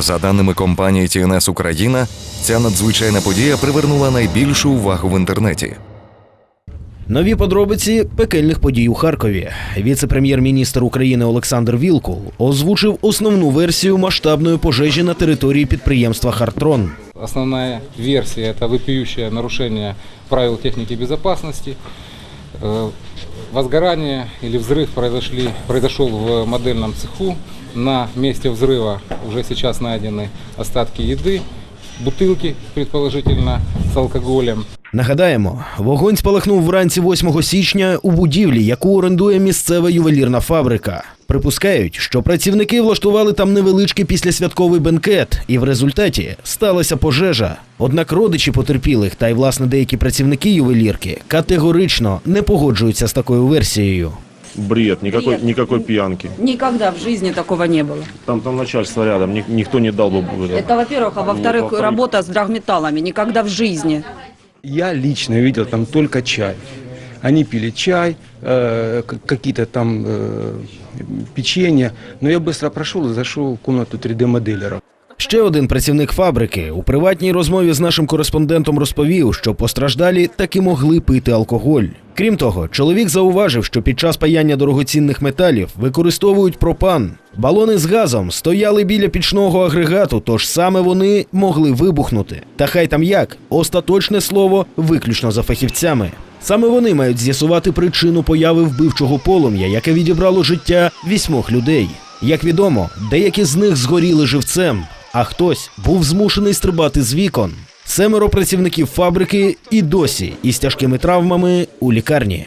За даними компанії TNS Україна, ця надзвичайна подія привернула найбільшу увагу в інтернеті. Нові подробиці пекельних подій у Харкові. Віце-прем'єр-міністр України Олександр Вілкул озвучив основну версію масштабної пожежі на території підприємства Хартрон. Основная версия – это вопиющее нарушение правил техники безопасности. Э, Возгорание или взрыв произошли, произошел в модельном цеху. На месте взрыва уже сейчас найдены остатки еды, бутылки, предположительно, с алкоголем. Нагадаємо, вогонь спалахнув вранці 8 січня у будівлі, яку орендує місцева ювелірна фабрика. Припускають, що працівники влаштували там невеличкий післясвятковий бенкет, і в результаті сталася пожежа. Однак родичі потерпілих та й власне деякі працівники ювелірки категорично не погоджуються з такою версією. Бред, никакой, Бред. никакой пьянки. Никогда в жизни такого не было. Там, там начальство рядом, ни- никто не дал бы. это. Это во-первых, а во-вторых, во-вторых- работа с драгметаллами. Никогда в жизни. Я лично видел там только чай. Они пили чай, э, к- какие-то там э, печенье. Но я быстро прошел и зашел в комнату 3D-моделера. Ще один працівник фабрики у приватній розмові з нашим кореспондентом розповів, що постраждалі таки могли пити алкоголь. Крім того, чоловік зауважив, що під час паяння дорогоцінних металів використовують пропан. Балони з газом стояли біля пічного агрегату, тож саме вони могли вибухнути. Та хай там як, остаточне слово виключно за фахівцями. Саме вони мають з'ясувати причину появи вбивчого полум'я, яке відібрало життя вісьмох людей. Як відомо, деякі з них згоріли живцем, а хтось був змушений стрибати з вікон. Семеро працівників фабрики і досі із тяжкими травмами у лікарні.